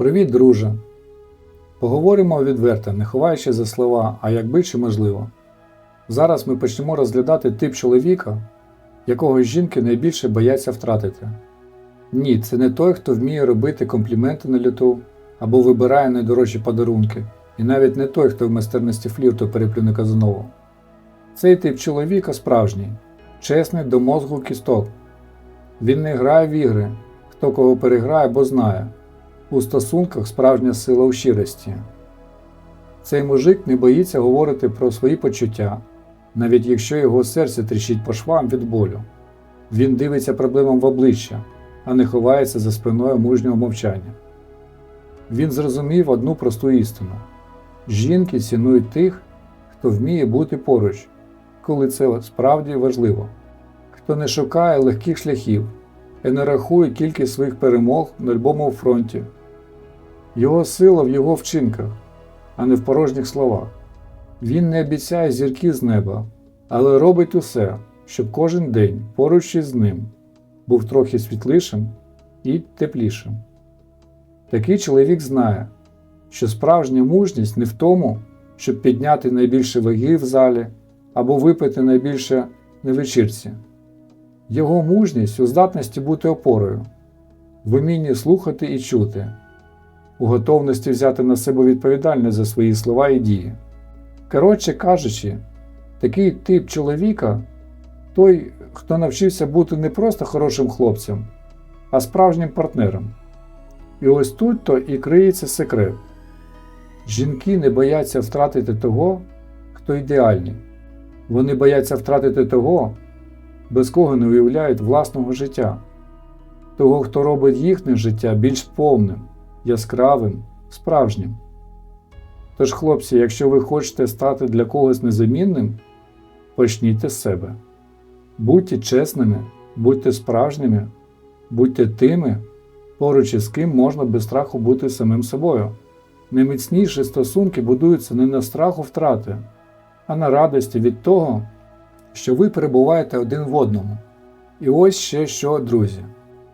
Привіт, друже. Поговоримо відверто, не ховаючи за слова, а якби чи можливо. Зараз ми почнемо розглядати тип чоловіка, якого жінки найбільше бояться втратити. Ні, це не той, хто вміє робити компліменти на люту або вибирає найдорожчі подарунки, і навіть не той, хто в майстерності флірту переплюне Казанову. Цей тип чоловіка справжній, чесний до мозку кісток. Він не грає в ігри, хто кого переграє, бо знає. У стосунках справжня сила у щирості. Цей мужик не боїться говорити про свої почуття, навіть якщо його серце тріщить по швам від болю. Він дивиться проблемам в обличчя, а не ховається за спиною мужнього мовчання. Він зрозумів одну просту істину: жінки цінують тих, хто вміє бути поруч, коли це справді важливо, хто не шукає легких шляхів і не рахує кількість своїх перемог на любому фронті. Його сила в його вчинках, а не в порожніх словах. Він не обіцяє зірки з неба, але робить усе, щоб кожен день поруч із ним був трохи світлішим і теплішим. Такий чоловік знає, що справжня мужність не в тому, щоб підняти найбільше ваги в залі або випити найбільше на вечірці. Його мужність у здатності бути опорою, в умінні слухати і чути, у готовності взяти на себе відповідальність за свої слова і дії. Коротше кажучи, такий тип чоловіка той, хто навчився бути не просто хорошим хлопцем, а справжнім партнером. І ось тут то і криється секрет. Жінки не бояться втратити того, хто ідеальний. Вони бояться втратити того, без кого не уявляють власного життя, того, хто робить їхнє життя більш повним, яскравим, справжнім. Тож, хлопці, якщо ви хочете стати для когось незамінним, почніть з себе. Будьте чесними, будьте справжніми, будьте тими, поруч із ким можна без страху бути самим собою. Найміцніші стосунки будуються не на страху втрати, а на радості від того, що ви перебуваєте один в одному. І ось ще що, друзі.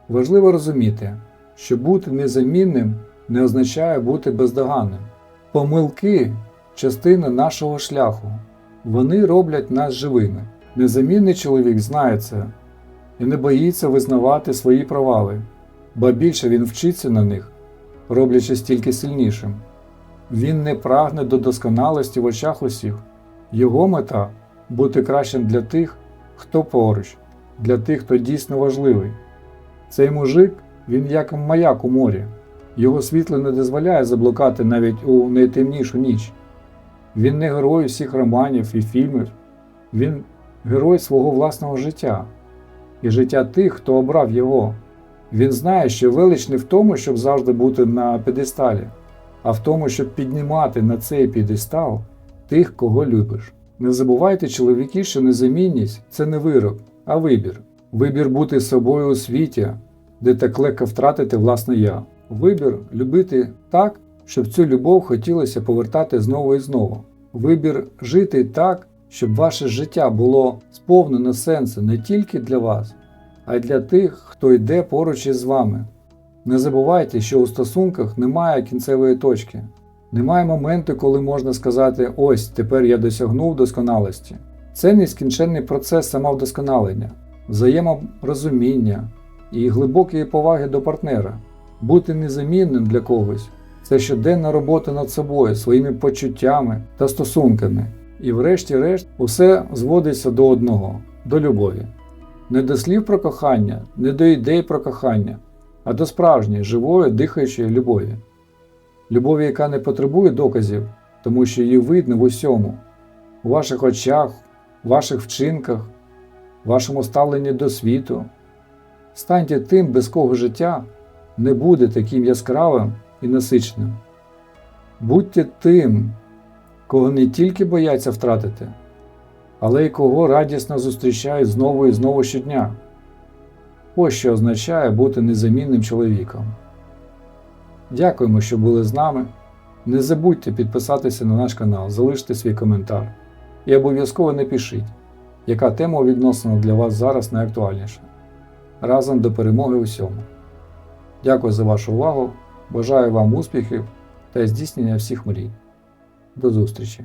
Важливо розуміти, що бути незамінним не означає бути бездоганним. Помилки частина нашого шляху. Вони роблять нас живими. Незамінний чоловік знає це і не боїться визнавати свої провали, ба більше він вчиться на них, роблячись тільки сильнішим. Він не прагне до досконалості в очах усіх. Його мета бути кращим для тих, хто поруч, для тих, хто дійсно важливий. Цей мужик, він як маяк у морі. Його світло не дозволяє заблукати навіть у найтемнішу ніч. Він не герой усіх романів і фільмів, він герой свого власного життя і життя тих, хто обрав його. Він знає, що велич не в тому, щоб завжди бути на п'єдесталі, а в тому, щоб піднімати на цей п'єдестал тих, кого любиш. Не забувайте, чоловіки, що незамінність це не вирок, а вибір. Вибір бути собою у світі, де так легко втратити власне я. Вибір любити так, щоб цю любов хотілося повертати знову і знову. Вибір жити так, щоб ваше життя було сповнено сенсу не тільки для вас, а й для тих, хто йде поруч із вами. Не забувайте, що у стосунках немає кінцевої точки, немає моменту, коли можна сказати: ось тепер я досягнув досконалості. Це нескінченний процес самовдосконалення, взаєморозуміння і глибокої поваги до партнера. Бути незамінним для когось це щоденна робота над собою, своїми почуттями та стосунками. І врешті-решт усе зводиться до одного до любові. Не до слів про кохання, не до ідей про кохання, а до справжньої, живої, дихаючої любові. Любові, яка не потребує доказів, тому що її видно в усьому, у ваших очах, ваших вчинках, вашому ставленні до світу. Станьте тим, без кого життя не буде таким яскравим і насиченим. Будьте тим, кого не тільки бояться втратити, але й кого радісно зустрічають знову і знову щодня. Ось що означає бути незамінним чоловіком. Дякуємо, що були з нами. Не забудьте підписатися на наш канал, залиште свій коментар і обов'язково напишіть, яка тема відносина для вас зараз найактуальніша. Разом до перемоги усьому. Дякую за вашу увагу Бажаю вам успіхів та здійснення всіх мрій. До зустрічі!